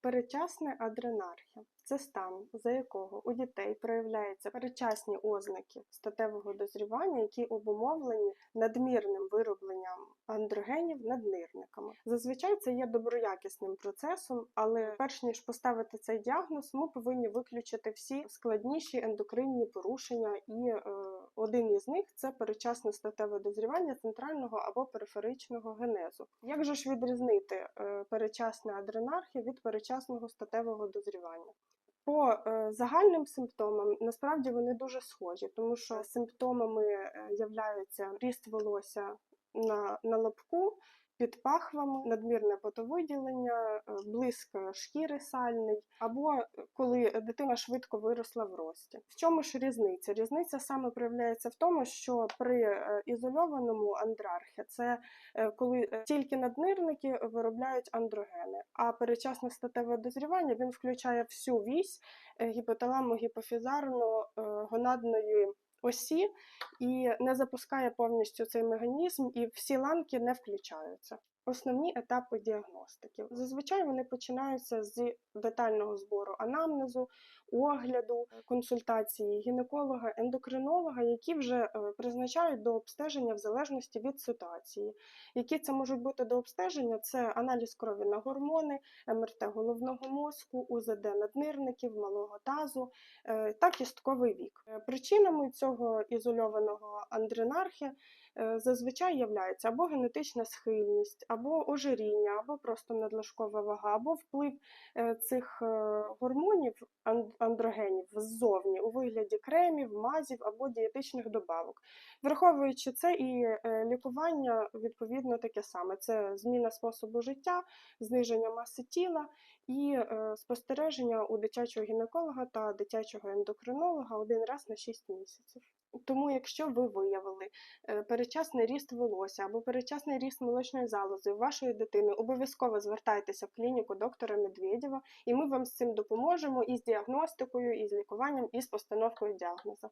Передчасне адренархія. Це стан, за якого у дітей проявляються передчасні ознаки статевого дозрівання, які обумовлені надмірним виробленням андрогенів наднирниками. Зазвичай це є доброякісним процесом, але перш ніж поставити цей діагноз, ми повинні виключити всі складніші ендокринні порушення, і е, один із них це передчасне статеве дозрівання центрального або периферичного генезу. Як же ж відрізнити е, передчасне адренархію від передчасного статевого дозрівання? По е, загальним симптомам насправді вони дуже схожі, тому що симптомами е, являються ріст волосся на, на лобку, під пахвами, надмірне потовиділення, е, блиск шкіри сальний, або е, коли дитина швидко виросла в рості. В чому ж різниця? Різниця саме проявляється в тому, що при е, ізольованому андрархі це коли тільки наднирники виробляють андрогени, а передчасне статеве дозрівання він включає всю вісь гіпоталамо-гіпофізарно-гонадної осі і не запускає повністю цей механізм, і всі ланки не включаються. Основні етапи діагностики. Зазвичай вони починаються з детального збору анамнезу, огляду, консультації гінеколога, ендокринолога, які вже е, призначають до обстеження в залежності від ситуації. Які це можуть бути до обстеження? Це аналіз крові на гормони, МРТ головного мозку, УЗД наднирників, малого тазу е, та кістковий вік. Причинами цього ізольованого андренархія е, зазвичай являється або генетична схильність, або ожиріння, або просто надлишкова вага, або вплив е, цих е, гормонів андрогенів ззовні у вигляді кремів, мазів або дієтичних добавок. Враховуючи це, і е, лікування відповідно таке саме: це зміна способу життя, зниження маси тіла і е, спостереження у дитячого гінеколога та дитячого ендокринолога один раз на 6 місяців. Тому, якщо ви виявили е, передчасний ріст волосся або передчасний ріст молочної залози у вашої дитини, обов'язково звертайтеся в клініку доктора Медведєва, і ми вам з цим допоможемо і з діагностикою, і з лікуванням, і з постановкою діагнозу.